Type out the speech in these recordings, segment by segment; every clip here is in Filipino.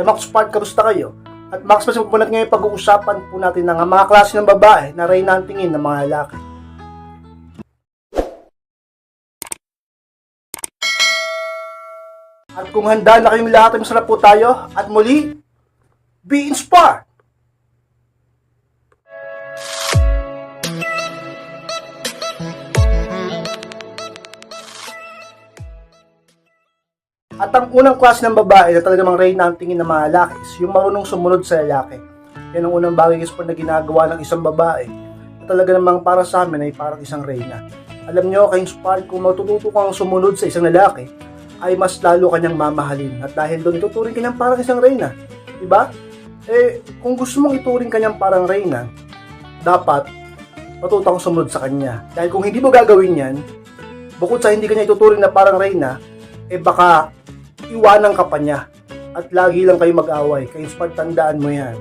Ay Max Park, kamusta kayo? At Max Mas pupunat ngayon pag-uusapan po natin ng mga klase ng babae na reyna ang tingin ng mga lalaki. At kung handa na kayong lahat, masarap po tayo. At muli, be inspired! At ang unang klase ng babae na talaga mang reyna ang tingin ng mga lalaki is yung marunong sumunod sa lalaki. Yan ang unang bagay is po na ginagawa ng isang babae na talaga namang para sa amin ay parang isang reyna. Alam nyo, kayong spark, kung matututo kang sumunod sa isang lalaki, ay mas lalo kanyang mamahalin. At dahil doon, ituturing kanyang parang isang reyna. Diba? Eh, kung gusto mong ituring kanyang parang reyna, dapat matuto kang sumunod sa kanya. Dahil kung hindi mo gagawin yan, bukod sa hindi kanya ituturing na parang reyna, eh baka iwanan ka pa niya at lagi lang kayo mag-away. Kaya inspired, tandaan mo yan.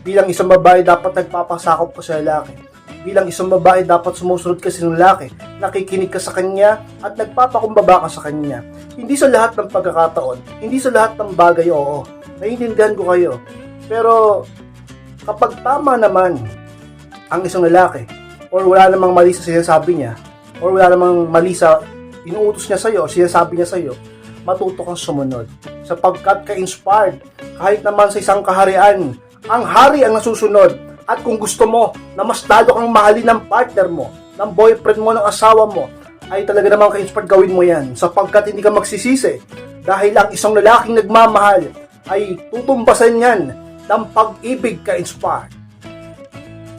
Bilang isang babae, dapat nagpapasakop ka sa lalaki. Bilang isang babae, dapat sumusunod ka sa lalaki. Nakikinig ka sa kanya at nagpapakumbaba ka sa kanya. Hindi sa lahat ng pagkakataon, hindi sa lahat ng bagay, oo. Naiintindihan ko kayo. Pero kapag tama naman ang isang lalaki or wala namang mali sa sinasabi niya or wala namang mali sa inuutos niya sa'yo o sinasabi niya sa'yo, matuto kang sumunod. Sapagkat ka-inspired, kahit naman sa isang kaharian, ang hari ang nasusunod. At kung gusto mo na mas lalo kang mahalin ng partner mo, ng boyfriend mo, ng asawa mo, ay talaga namang ka-inspired gawin mo yan. Sapagkat hindi ka magsisisi. Dahil ang isang lalaking nagmamahal ay tutumbasan yan ng pag-ibig ka-inspired.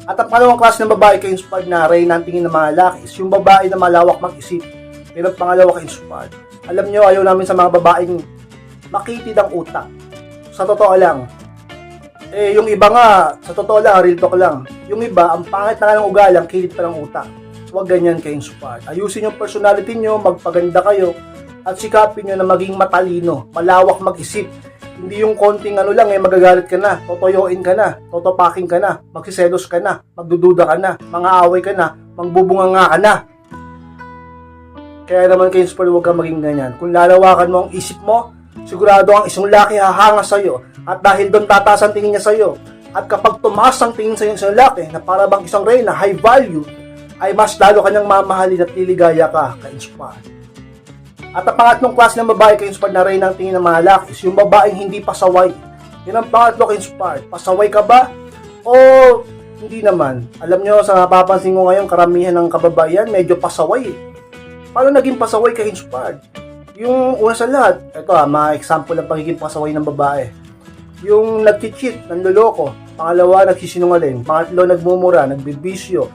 At ang pangalawang klase ng babae ka-inspired na reyna ang tingin ng mga lalaki is yung babae na malawak mag-isip. Pero ang pangalawa ka-inspired. Alam nyo, ayaw namin sa mga babaeng makitid ang utak. Sa totoo lang. Eh, yung iba nga, sa totoo lang, real talk lang. Yung iba, ang pangit na ng ugalang, kilid pa ng utak. Huwag ganyan ka-inspired. Ayusin yung personality nyo, magpaganda kayo, at sikapin nyo na maging matalino, malawak mag-isip. Hindi yung konting ano lang, eh, magagalit ka na, totoyoin ka na, totopaking ka na, magsiselos ka na, magdududa ka na, mga away ka na, mangbubunga ka na. Kaya naman kayo inspired, huwag kang maging ganyan. Kung lalawakan mo ang isip mo, sigurado ang isang laki hahanga sa'yo. At dahil doon tataas ang tingin niya sa'yo, at kapag tumaas ang tingin sa'yo ng isang laki, na para bang isang reyna, high value, ay mas lalo kanyang mamahalin at liligaya ka, ka-inspired. At ang pangatlong klase ng babae ka-inspired na reyna ang tingin ng mga lalaki is yung babaeng hindi pasaway. Yun ang pangatlo ka-inspired. Pasaway ka ba? O hindi naman. Alam nyo, sa napapansin ko ngayon, karamihan ng kababaihan medyo pasaway eh. Paano naging pasaway ka-inspired? Yung una sa lahat, ito ah, mga example ng pagiging pasaway ng babae. Yung nag-cheat, nanloloko. Pangalawa, nagsisinungaling. Pangatlo, nagmumura, nagbibisyo.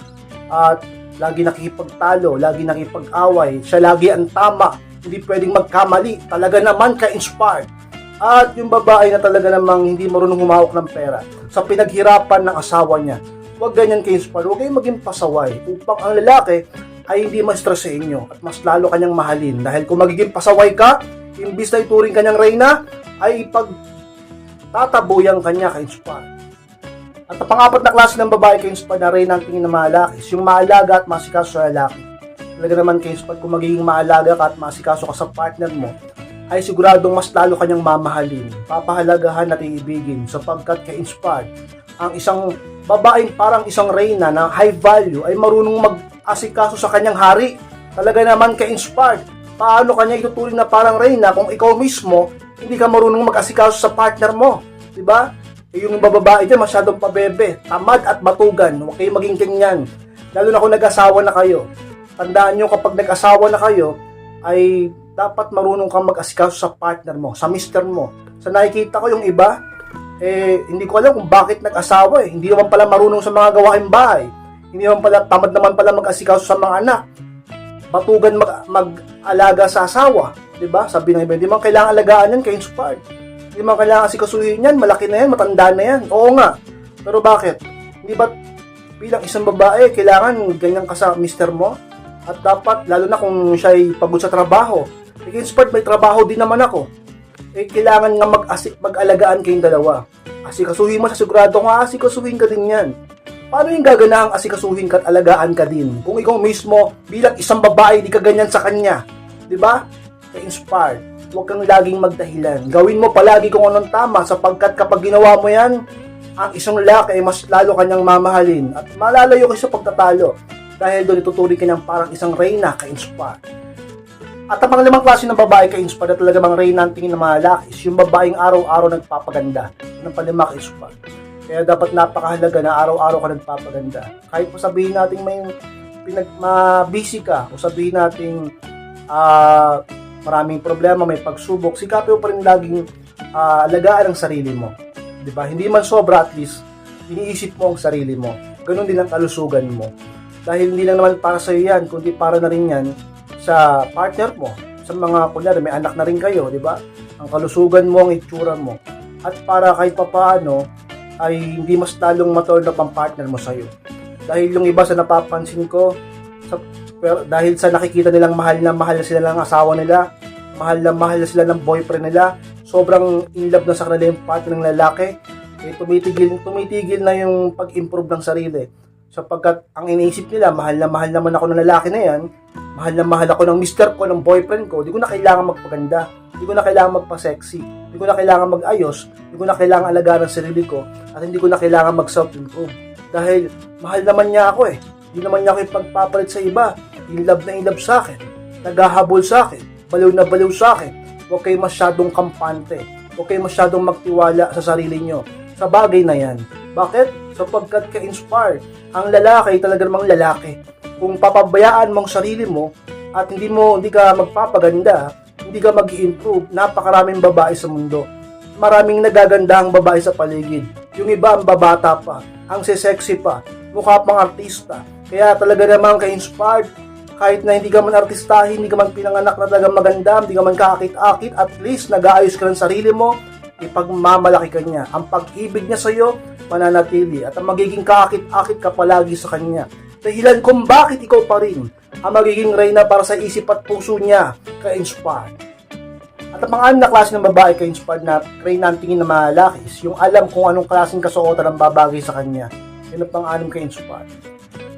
At lagi nakikipagtalo, lagi nakipag-away. Siya lagi ang tama. Hindi pwedeng magkamali. Talaga naman ka-inspired. At yung babae na talaga namang hindi marunong humawak ng pera sa pinaghirapan ng asawa niya. Huwag ganyan ka-inspired. Huwag kayong maging pasaway upang ang lalaki ay hindi ma-stress sa inyo at mas lalo kanyang mahalin. Dahil kung magiging pasaway ka, imbis na ituring kanyang reyna, ay ipag tatabuyan kanya ka-inspired. At ang pangapat na klase ng babae ka-inspired na reyna ang tingin ng mga lalaki yung maalaga at masikaso sa lalaki. Talaga naman ka-inspired kung magiging maalaga ka at masikaso ka sa partner mo, ay siguradong mas lalo kanyang mamahalin, papahalagahan at iibigin sapagkat ka-inspired. Ang isang babaeng parang isang reyna na high value ay marunong mag-asikaso sa kanyang hari. Talaga naman ka-inspired. Paano kanya ituturing na parang reyna kung ikaw mismo hindi ka marunong mag-asikaso sa partner mo? 'Di ba? Eh, yung bababae dyan masyadong pabebe, tamad at batugan. Huwag kayong maging ganyan. Lalo na kung nag-asawa na kayo. Tandaan nyo kapag nag-asawa na kayo, ay dapat marunong kang mag-asikaso sa partner mo, sa mister mo. Sa nakikita ko yung iba, eh, hindi ko alam kung bakit nag-asawa eh. Hindi naman pala marunong sa mga gawain bahay. Hindi naman pala, tamad naman pala mag-asikaso sa mga anak. Batugan mag, mag-alaga sa asawa. ba? Sabi ng iba, hindi man kailangan alagaan yan kay inspired. Hindi man kailangan asikasuhin yan, malaki na yan, matanda na yan. Oo nga. Pero bakit? Hindi ba bilang isang babae, kailangan ganyan ka sa mister mo? At dapat, lalo na kung siya ay pagod sa trabaho. Eh, inspired, may trabaho din naman ako. Eh, kailangan nga mag-asik, mag-alagaan kayong dalawa. Asikasuhin mo sa sigurado nga, asikasuhin ka din yan. Paano yung gaganahang asikasuhin ka at alagaan ka din? Kung ikaw mismo, bilang isang babae, di ka ganyan sa kanya. Di ba? Ka-inspired. huwag kang laging magdahilan. Gawin mo palagi kung anong tama sapagkat kapag ginawa mo yan, ang isang lalaki ay mas lalo kanyang mamahalin at malalayo ka sa pagtatalo dahil doon ituturing ka niyang parang isang reyna ka-inspire. At ang panglimang klase ng babae ka-inspire na talaga mga reyna ang tingin ng mga lalaki is yung babaeng araw-araw nagpapaganda. Yun ang panlima ka-inspire. Kaya dapat napakahalaga na araw-araw ka nagpapaganda. Kahit po sabihin natin may pinag ma-busy ka o sabihin natin ah maraming problema, may pagsubok, sikapin mo pa rin laging ah, alagaan ang sarili mo. 'Di ba? Hindi man sobra at least iniisip mo ang sarili mo. Ganon din ang kalusugan mo. Dahil hindi lang naman para sa iyo yan, kundi para na rin yan sa partner mo. Sa mga kunyari, may anak na rin kayo, di ba? Ang kalusugan mo, ang itsura mo. At para kahit papaano, ay hindi mas lalong matulog ang partner mo sa'yo. Dahil yung iba sa napapansin ko, sa, pero dahil sa nakikita nilang mahal na mahal na sila ng asawa nila, mahal na mahal na sila ng boyfriend nila, sobrang in love na sa kanila yung partner ng lalaki, eh, tumitigil, tumitigil na yung pag-improve ng sarili. Sapagkat ang iniisip nila, mahal na mahal naman ako ng lalaki na yan, mahal na mahal ako ng mister ko, ng boyfriend ko, di ko na kailangan magpaganda, di ko na kailangan magpa-sexy, di ko na kailangan mag-ayos, di ko na kailangan alagaan ang sarili ko, at hindi ko na kailangan mag-self-improve. Dahil mahal naman niya ako eh. Hindi naman niya ako ipagpapalit sa iba. In love na in love sa akin. Naghahabol sa akin. Baliw na baliw sa akin. Huwag kayo masyadong kampante. Huwag kayo masyadong magtiwala sa sarili nyo. Sa bagay na yan. Bakit? Sapagkat ka-inspired. Ang lalaki talaga namang lalaki. Kung papabayaan mong sarili mo at hindi mo hindi ka magpapaganda, hindi ka mag improve napakaraming babae sa mundo. Maraming nagagandahang babae sa paligid. Yung iba ang babata pa, ang sexy pa, mukha pang artista. Kaya talaga namang ka-inspired kahit na hindi ka man artistahin, hindi ka man pinanganak na talaga maganda, hindi ka man kaakit-akit, at least nag-aayos ka ng sarili mo, ipagmamalaki ka niya. Ang pag-ibig niya sa iyo, mananatili. At ang magiging kaakit-akit ka palagi sa kanya. Dahilan kung bakit ikaw pa rin ang magiging reyna para sa isip at puso niya, ka-inspired. At ang mga na klase ng babae ka-inspired na reyna ang tingin ng mga lalaki is yung alam kung anong klaseng kasuotan ang babagay sa kanya. Yun ang pang-anim ka-inspired.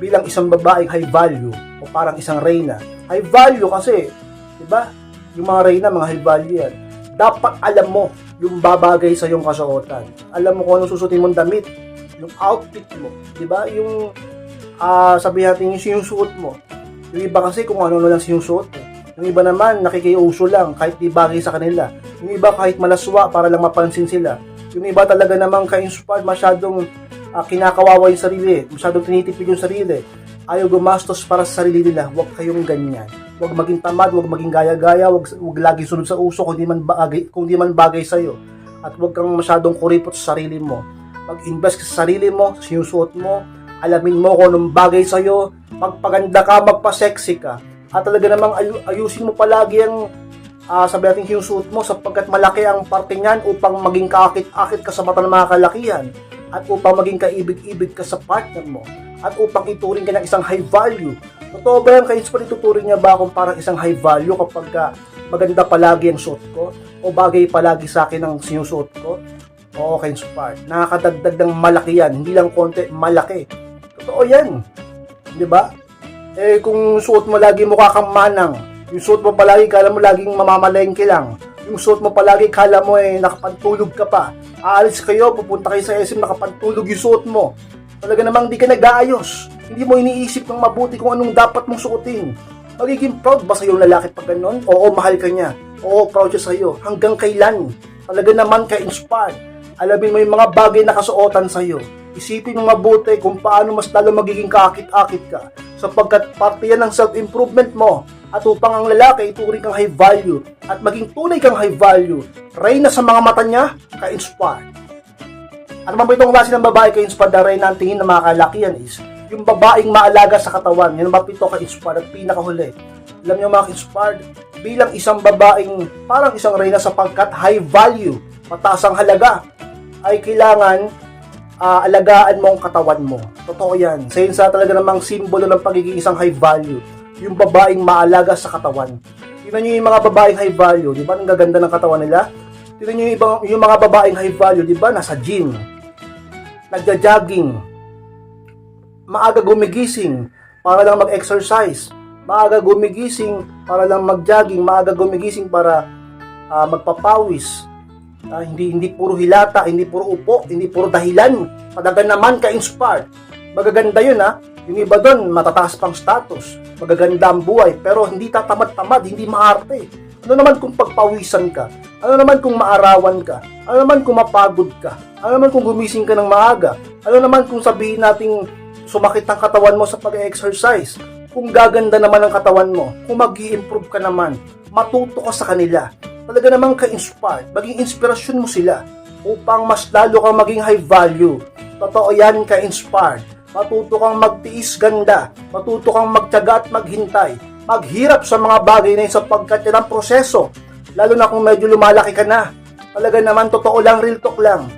Bilang isang babaeng high value o parang isang reyna. High value kasi, di ba? Yung mga reyna, mga high value yan. Dapat alam mo yung babagay sa iyong kasuotan. Alam mo kung anong susutin mong damit, yung outfit mo, di ba? Yung ah sabihin natin yung sinusuot mo. Yung iba kasi kung ano na lang sinusuot eh. Yung iba naman nakikiuso lang kahit di bagay sa kanila. Yung iba kahit malaswa para lang mapansin sila. Yung iba talaga namang ka-inspired masyadong ah, kinakawawa yung sarili, masyadong tinitipid yung sarili. Ayaw gumastos para sa sarili nila. Huwag kayong ganyan. Huwag maging tamad, huwag maging gaya-gaya, huwag, huwag lagi sunod sa uso kung di man bagay, kung di man bagay sa'yo. At huwag kang masyadong kuripot sa sarili mo. Mag-invest sa sarili mo, sa sinusuot mo, alamin mo kung anong bagay sa'yo, magpaganda ka, magpa-sexy ka. At talaga namang ayu- ayusin mo palagi ang ah sabi natin sinusuot mo sapagkat malaki ang parte niyan upang maging kaakit-akit ka sa mata ng mga kalakihan at upang maging kaibig-ibig ka sa partner mo at upang ituring ka ng isang high value. Totoo ba yan kayo pa ituturing niya ba akong parang isang high value kapag ka maganda palagi ang suot ko o bagay palagi sa akin ang sinusuot ko? Oo, kayo Spark. Nakakadagdag ng malaki yan. Hindi lang konti, malaki. Totoo yan. Di ba? Eh, kung suot mo lagi mukha kang manang, yung suot mo palagi, kala mo laging mamamalengke lang. Yung suot mo palagi, kala mo eh, nakapantulog ka pa. Aalis kayo, pupunta kayo sa SM, nakapantulog yung suot mo. Talaga namang di ka nag-aayos. Hindi mo iniisip ng mabuti kung anong dapat mong suotin. Magiging proud ba sa'yo yung lalaki pag ganun? Oo, mahal ka niya. Oo, proud siya sa'yo. Hanggang kailan? Talaga naman ka-inspired. Alamin mo yung mga bagay na kasuotan sa'yo. Isipin mo mabuti kung paano mas lalo magiging kakit-akit ka. Sapagkat parte yan ng self-improvement mo. At upang ang lalaki ituring kang high value at maging tunay kang high value, reyna sa mga mata niya, ka-inspired. Ano man ba itong klase ng babae ka-inspired na reyna ang tingin ng mga kalakihan is yung babaeng maalaga sa katawan, yun ang mapito ka-inspired at pinakahuli. Alam niyo mga inspired bilang isang babaeng parang isang reyna sapagkat high value, mataas ang halaga, ay kailangan ah, alagaan mo ang katawan mo. Totoo yan. Sa yun sa talaga namang simbolo ng pagiging isang high value. Yung babaeng maalaga sa katawan. Tingnan nyo yung mga babaeng high value, di ba? Ang gaganda ng katawan nila. Tingnan nyo yung, ibang, yung mga babaeng high value, di ba? Nasa gym. Nagja-jogging. Maaga gumigising para lang mag-exercise. Maaga gumigising para lang mag-jogging. Maaga gumigising para ah, magpapawis. Ah, hindi hindi puro hilata, hindi puro upo, hindi puro dahilan. Padagan naman ka-inspired. Magaganda yun ha. Yung iba doon, matataas pang status. Magaganda ang buhay, pero hindi tatamad-tamad, hindi maarte. Ano naman kung pagpawisan ka? Ano naman kung maarawan ka? Ano naman kung mapagod ka? Ano naman kung gumising ka ng maaga? Ano naman kung sabihin nating sumakit ang katawan mo sa pag-exercise? Kung gaganda naman ang katawan mo, kung mag improve ka naman, matuto ka sa kanila. Talaga namang ka-inspired, maging inspirasyon mo sila upang mas lalo kang maging high value. Totoo yan ka-inspired. Matuto kang magtiis ganda, matuto kang magtiyaga at maghintay, maghirap sa mga bagay na yun sapagkat yan ang proseso. Lalo na kung medyo lumalaki ka na. Talaga naman, totoo lang, real talk lang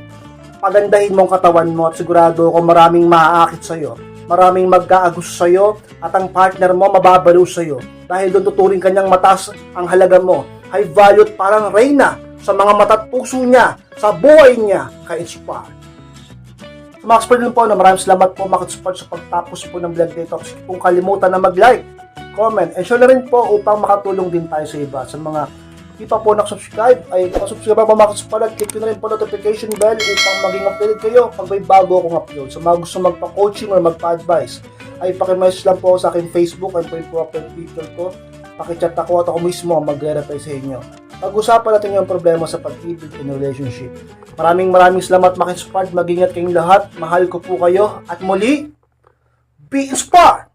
pagandahin mong katawan mo at sigurado ako maraming maaakit sa'yo. Maraming magkaagusto sa'yo at ang partner mo mababaliw sa'yo dahil doon tuturing kanyang mataas ang halaga mo. High value at parang reyna sa mga mata't puso niya, sa buhay niya, ka-inspire. Sa mga expert po na maraming salamat po makasupport sa pagtapos po ng vlog dito. Kung kalimutan na mag-like, comment, and share na rin po upang makatulong din tayo sa iba. Sa mga di pa po nakasubscribe, ay pasubscribe pa makasupport at click na rin po notification bell upang maging updated kayo pag may bago akong upload. Sa mga gusto magpa-coaching or magpa-advise, ay pakimessage lang po sa aking Facebook, ay po yung profile picture ko. Pakichat ako at ako mismo ang magre-reply sa inyo. Pag-usapan natin yung problema sa pag-ibig in relationship. Maraming maraming salamat makispart. Mag-ingat kayong lahat. Mahal ko po kayo. At muli, be inspired!